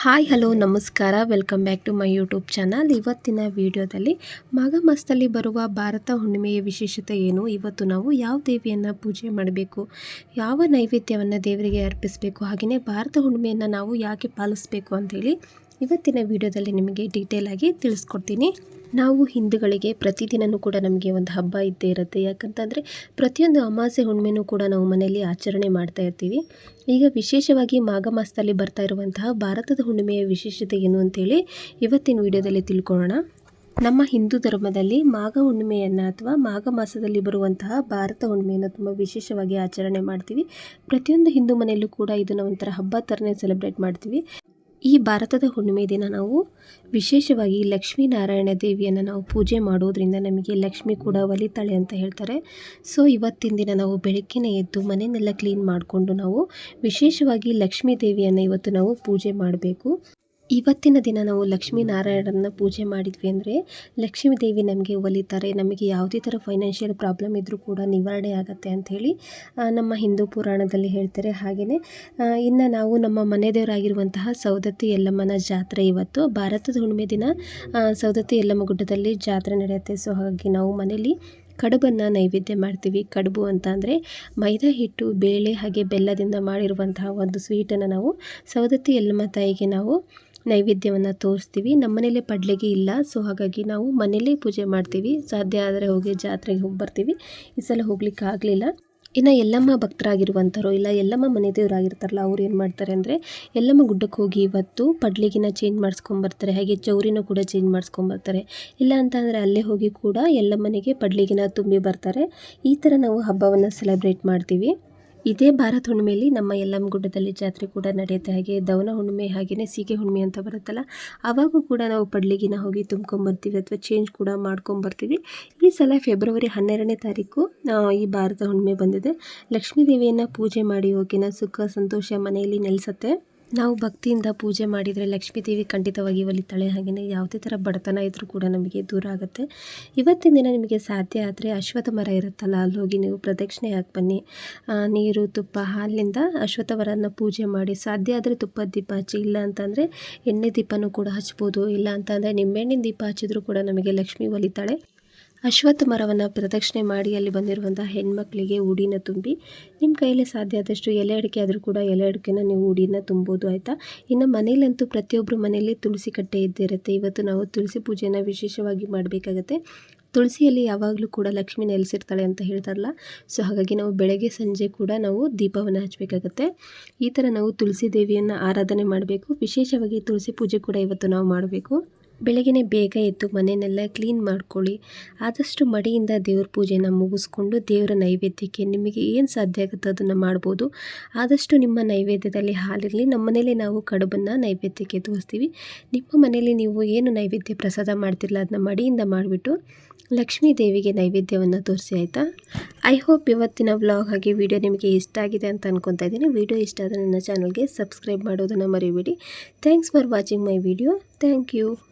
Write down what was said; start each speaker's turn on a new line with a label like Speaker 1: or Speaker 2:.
Speaker 1: Hi, hello, ನಮಸ್ಕಾರ. Welcome back to my YouTube channel. ಇವತ್ತಿನ ವಿಡಿಯೋದಲ್ಲಿ ಮಾಘ ಮಾಸದಲ್ಲಿ ಬರುವ ಭಾರತ ಹುಣ್ಣಿಮೆಯ ವಿಶೇಷತೆ ಏನು? ಇವತ್ತು ನಾವು ಯಾವ ದೇವಿಯನ್ನು ಪೂಜೆ ಮಾಡಬೇಕು? ಯಾವ ನೈವೇದ್ಯವನ್ನು ದೇವರಿಗೆ ಅರ್ಪಿಸಬೇಕು? ಹಾಗೆಯೇ ಭಾರತ ಹುಣ್ಣಿಮೆಯನ್ನು ನಾವು ಯಾಕೆ ಪಾಲಿಸಬೇಕು ಅಂಥೇಳಿ ಇವತ್ತಿನ ವಿಡಿಯೋದಲ್ಲಿ ನಿಮಗೆ ಡೀಟೇಲ್ ಆಗಿ ತಿಳಿಸ್ಕೊಡ್ತೀನಿ. ನಾವು ಹಿಂದೂಗಳಿಗೆ ಪ್ರತಿದಿನವೂ ಕೂಡ ನಮಗೆ ಒಂದು ಹಬ್ಬ ಇದ್ದೇ ಇರುತ್ತೆ. ಯಾಕಂತಂದರೆ ಪ್ರತಿಯೊಂದು ಅಮಾವಾಸ್ಯೆ ಹುಣ್ಣಿಮೆನೂ ಕೂಡ ನಾವು ಮನೆಯಲ್ಲಿ ಆಚರಣೆ ಮಾಡ್ತಾ ಇರ್ತೀವಿ. ಈಗ ವಿಶೇಷವಾಗಿ ಮಾಘ ಮಾಸದಲ್ಲಿ ಬರ್ತಾ ಇರುವಂತಹ ಭಾರತದ ಹುಣ್ಣಿಮೆಯ ವಿಶೇಷತೆ ಏನು ಅಂತೇಳಿ ಇವತ್ತಿನ ವಿಡಿಯೋದಲ್ಲಿ ತಿಳ್ಕೊಳ್ಳೋಣ. ನಮ್ಮ ಹಿಂದೂ ಧರ್ಮದಲ್ಲಿ ಮಾಘ ಹುಣ್ಣಿಮೆಯನ್ನು ಅಥವಾ ಮಾಘ ಮಾಸದಲ್ಲಿ ಬರುವಂತಹ ಭಾರತ ಹುಣ್ಣಿಮೆಯನ್ನು ತುಂಬ ವಿಶೇಷವಾಗಿ ಆಚರಣೆ ಮಾಡ್ತೀವಿ. ಪ್ರತಿಯೊಂದು ಹಿಂದೂ ಮನೆಯಲ್ಲೂ ಕೂಡ ಇದನ್ನು ಒಂಥರ ಹಬ್ಬ ಥರನೇ ಸೆಲೆಬ್ರೇಟ್ ಮಾಡ್ತೀವಿ. ಈ ಭಾರತದ ಹುಣ್ಣಿಮೆ ದಿನ ನಾವು ವಿಶೇಷವಾಗಿ ಲಕ್ಷ್ಮೀನಾರಾಯಣ ದೇವಿಯನ್ನು ನಾವು ಪೂಜೆ ಮಾಡೋದ್ರಿಂದ ನಮಗೆ ಲಕ್ಷ್ಮಿ ಕೂಡ ಒಲಿತಾಳೆ ಅಂತ ಹೇಳ್ತಾರೆ. ಸೊ ಇವತ್ತಿನ ದಿನ ನಾವು ಬೆಳಗ್ಗೆನೇ ಎದ್ದು ಮನೆಯನ್ನೆಲ್ಲ ಕ್ಲೀನ್ ಮಾಡಿಕೊಂಡು ನಾವು ವಿಶೇಷವಾಗಿ ಲಕ್ಷ್ಮೀ ದೇವಿಯನ್ನು ಇವತ್ತು ನಾವು ಪೂಜೆ ಮಾಡಬೇಕು. ಇವತ್ತಿನ ದಿನ ನಾವು ಲಕ್ಷ್ಮೀನಾರಾಯಣನ ಪೂಜೆ ಮಾಡಿದ್ವಿ ಅಂದರೆ ಲಕ್ಷ್ಮೀ ದೇವಿ ನಮಗೆ ಒಲಿತಾರೆ, ನಮಗೆ ಯಾವುದೇ ಥರ ಫೈನಾನ್ಷಿಯಲ್ ಪ್ರಾಬ್ಲಮ್ ಇದ್ದರೂ ಕೂಡ ನಿವಾರಣೆ ಆಗುತ್ತೆ ಅಂಥೇಳಿ ನಮ್ಮ ಹಿಂದೂ ಪುರಾಣದಲ್ಲಿ ಹೇಳ್ತಾರೆ ಹಾಗೆಯೇ ಇನ್ನು ನಾವು ನಮ್ಮ ಮನೆದೇವರಾಗಿರುವಂತಹ ಸೌದತ್ತಿ ಯಲ್ಲಮ್ಮನ ಜಾತ್ರೆ ಇವತ್ತು, ಭಾರತದ ಹುಣ್ಣಿಮೆ ದಿನ ಸೌದತ್ತಿ ಯಲ್ಲಮ್ಮ ಗುಡ್ಡದಲ್ಲಿ ಜಾತ್ರೆ ನಡೆಯುತ್ತೆ. ಸೊ ಹಾಗಾಗಿ ನಾವು ಮನೇಲಿ ಕಡುಬನ್ನು ನೈವೇದ್ಯ ಮಾಡ್ತೀವಿ. ಕಡುಬು ಅಂತ ಅಂದರೆ ಮೈದಾ ಹಿಟ್ಟು, ಬೇಳೆ ಹಾಗೆ ಬೆಲ್ಲದಿಂದ ಮಾಡಿರುವಂತಹ ಒಂದು ಸ್ವೀಟನ್ನು ನಾವು ಸವದತ್ತಿ ಯಲ್ಲಮ್ಮ ತಾಯಿಗೆ ನಾವು ನೈವೇದ್ಯವನ್ನು ತೋರಿಸ್ತೀವಿ. ನಮ್ಮ ಮನೇಲೆ ಪಡ್ಲಿಗೆ ಇಲ್ಲ. ಸೊ ಹಾಗಾಗಿ ನಾವು ಮನೇಲೇ ಪೂಜೆ ಮಾಡ್ತೀವಿ. ಸಾಧ್ಯ ಆದರೆ ಹೋಗಿ ಜಾತ್ರೆಗೆ ಹೋಗಿ ಬರ್ತೀವಿ. ಈ ಸಲ ಹೋಗ್ಲಿಕ್ಕೆ ಆಗಲಿಲ್ಲ. ಇನ್ನು ಎಲ್ಲಮ್ಮ ಭಕ್ತರಾಗಿರುವಂಥವ್ರು ಇಲ್ಲ ಎಲ್ಲಮ್ಮ ಮನೆ ದೇವರಾಗಿರ್ತಾರಲ್ಲ ಅವ್ರು ಏನು ಮಾಡ್ತಾರೆ ಅಂದರೆ ಎಲ್ಲಮ್ಮ ಗುಡ್ಡಕ್ಕೆ ಹೋಗಿ ಇವತ್ತು ಪಡ್ಲಿಗಿನ ಚೇಂಜ್ ಮಾಡಿಸ್ಕೊಂಬರ್ತಾರೆ ಹಾಗೆ ಚೌರಿನೂ ಕೂಡ ಚೇಂಜ್ ಮಾಡಿಸ್ಕೊಂಬರ್ತಾರೆ ಇಲ್ಲ ಅಂತಂದರೆ ಅಲ್ಲೇ ಹೋಗಿ ಕೂಡ ಎಲ್ಲಮ್ಮನಿಗೆ ಪಡ್ಲಿಗಿನ ತುಂಬಿ ಬರ್ತಾರೆ. ಈ ಥರ ನಾವು ಹಬ್ಬವನ್ನು ಸೆಲೆಬ್ರೇಟ್ ಮಾಡ್ತೀವಿ. ಇದೇ ಭಾರತ ಹುಣ್ಣಿಮೆಯಲ್ಲಿ ನಮ್ಮ ಯಲ್ಲಮ್ಮ ಗುಡ್ಡದಲ್ಲಿ ಜಾತ್ರೆ ಕೂಡ ನಡೆಯುತ್ತೆ. ಹಾಗೆ ದವನ ಹುಣ್ಣಿಮೆ ಹಾಗೆಯೇ ಸೀಗೆ ಹುಣ್ಣಿಮೆ ಅಂತ ಬರುತ್ತಲ್ಲ, ಆವಾಗೂ ಕೂಡ ನಾವು ಪಡ್ಲಿಗಿನ ಹೋಗಿ ತುಂಬ್ಕೊಂಬರ್ತೀವಿ ಅಥವಾ ಚೇಂಜ್ ಕೂಡ ಮಾಡ್ಕೊಂಬರ್ತೀವಿ ಈ ಸಲ ಫೆಬ್ರವರಿ ಹನ್ನೆರಡನೇ ತಾರೀಕು ಈ ಭಾರತ ಹುಣ್ಣಿಮೆ ಬಂದಿದೆ. ಲಕ್ಷ್ಮೀ ದೇವಿಯನ್ನು ಪೂಜೆ ಮಾಡಿ ಹೋಗಿನ ಸುಖ, ಸಂತೋಷ ಮನೆಯಲ್ಲಿ ನೆಲೆಸುತ್ತೆ. ನಾವು ಭಕ್ತಿಯಿಂದ ಪೂಜೆ ಮಾಡಿದರೆ ಲಕ್ಷ್ಮೀ ದೇವಿ ಖಂಡಿತವಾಗಿ ಒಲಿತಾಳೆ ಹಾಗೆಯೇ ಯಾವುದೇ ಥರ ಬಡತನ ಇದ್ದರೂ ಕೂಡ ನಮಗೆ ದೂರ ಆಗುತ್ತೆ. ಇವತ್ತಿನ ದಿನ ನಿಮಗೆ ಸಾಧ್ಯ ಆದರೆ ಅಶ್ವತ್ಥ ಮರ ಇರುತ್ತಲ್ಲ, ಅಲ್ಲಿ ಹೋಗಿ ನೀವು ಪ್ರದಕ್ಷಿಣೆ ಹಾಕಿ ಬನ್ನಿ. ನೀರು, ತುಪ್ಪ, ಹಾಲಿನಿಂದ ಅಶ್ವತ್ಥ ಮರನ ಪೂಜೆ ಮಾಡಿ. ಸಾಧ್ಯ ಆದರೆ ತುಪ್ಪದ ದೀಪ ಹಚ್ಚಿ. ಇಲ್ಲ ಅಂತಂದರೆ ಎಣ್ಣೆ ದೀಪನೂ ಕೂಡ ಹಚ್ಬೋದು. ಇಲ್ಲ ಅಂತಂದರೆ ನಿಂಬೆಹಣ್ಣಿನ ದೀಪ ಹಚ್ಚಿದ್ರೂ ಕೂಡ ನಮಗೆ ಲಕ್ಷ್ಮಿ ಒಲಿತಾಳೆ ಅಶ್ವತ್ಥ ಮರವನ್ನು ಪ್ರದಕ್ಷಿಣೆ ಮಾಡಿ ಅಲ್ಲಿ ಬಂದಿರುವಂಥ ಹೆಣ್ಮಕ್ಳಿಗೆ ಉಡಿನ ತುಂಬಿ. ನಿಮ್ಮ ಕೈಯಲ್ಲಿ ಸಾಧ್ಯ ಆದಷ್ಟು ಎಲೆ ಅಡಿಕೆ ಆದರೂ ಕೂಡ ಎಲೆ ಅಡಿಕೆನ ನೀವು ಉಡಿನ ತುಂಬೋದು, ಆಯಿತಾ? ಇನ್ನು ಮನೇಲಂತೂ ಪ್ರತಿಯೊಬ್ಬರು ಮನೆಯಲ್ಲಿ ತುಳಸಿ ಕಟ್ಟೆ ಇದ್ದೇ ಇರುತ್ತೆ ಇವತ್ತು ನಾವು ತುಳಸಿ ಪೂಜೆನ ವಿಶೇಷವಾಗಿ ಮಾಡಬೇಕಾಗತ್ತೆ. ತುಳಸಿಯಲ್ಲಿ ಯಾವಾಗಲೂ ಕೂಡ ಲಕ್ಷ್ಮಿ ನೆಲೆಸಿರ್ತಾಳೆ ಅಂತ ಹೇಳ್ತಾರಲ್ಲ. ಸೊ, ಹಾಗಾಗಿ ನಾವು ಬೆಳಗ್ಗೆ, ಸಂಜೆ ಕೂಡ ನಾವು ದೀಪವನ್ನು ಹಚ್ಚಬೇಕಾಗತ್ತೆ ಈ ಥರ ನಾವು ತುಳಸಿ ದೇವಿಯನ್ನು ಆರಾಧನೆ ಮಾಡಬೇಕು. ವಿಶೇಷವಾಗಿ ತುಳಸಿ ಪೂಜೆ ಕೂಡ ಇವತ್ತು ನಾವು ಮಾಡಬೇಕು. ಬೆಳಗ್ಗೆ ಬೇಗ ಎದ್ದು ಮನೆಯನ್ನೆಲ್ಲ ಕ್ಲೀನ್ ಮಾಡ್ಕೊಳ್ಳಿ. ಆದಷ್ಟು ಮಡಿಯಿಂದ ದೇವ್ರ ಪೂಜೆನ ಮುಗಿಸ್ಕೊಂಡು ದೇವರ ನೈವೇದ್ಯಕ್ಕೆ ನಿಮಗೆ ಏನು ಸಾಧ್ಯ ಆಗುತ್ತೆ ಅದನ್ನು ಮಾಡ್ಬೋದು. ಆದಷ್ಟು ನಿಮ್ಮ ನೈವೇದ್ಯದಲ್ಲಿ ಹಾಲಿರಲಿ. ನಮ್ಮ ಮನೇಲಿ ನಾವು ಕಡುಬನ್ನು ನೈವೇದ್ಯಕ್ಕೆ ತೋರಿಸ್ತೀವಿ. ನಿಮ್ಮ ಮನೆಯಲ್ಲಿ ನೀವು ಏನು ನೈವೇದ್ಯ ಪ್ರಸಾದ ಮಾಡ್ತಿರಲ್ಲ ಅದನ್ನ ಮಡಿಯಿಂದ ಮಾಡಿಬಿಟ್ಟು ಲಕ್ಷ್ಮೀ ದೇವಿಗೆ ನೈವೇದ್ಯವನ್ನು ತೋರಿಸಿ ಆಯಿತಾ? ಐ ಹೋಪ್ ಇವತ್ತಿನ ವ್ಲಾಗ್ ಹಾಗೆ ವಿಡಿಯೋ ನಿಮಗೆ ಇಷ್ಟ ಆಗಿದೆ ಅಂತ ಅನ್ಕೊತಾ ಇದ್ದೀನಿ. ವಿಡಿಯೋ ಇಷ್ಟ ಆದರೆ ನನ್ನ ಚಾನಲ್ಗೆ ಸಬ್ಸ್ಕ್ರೈಬ್ ಮಾಡೋದನ್ನು ಮರಿಬೇಡಿ. Thanks for watching my video thank you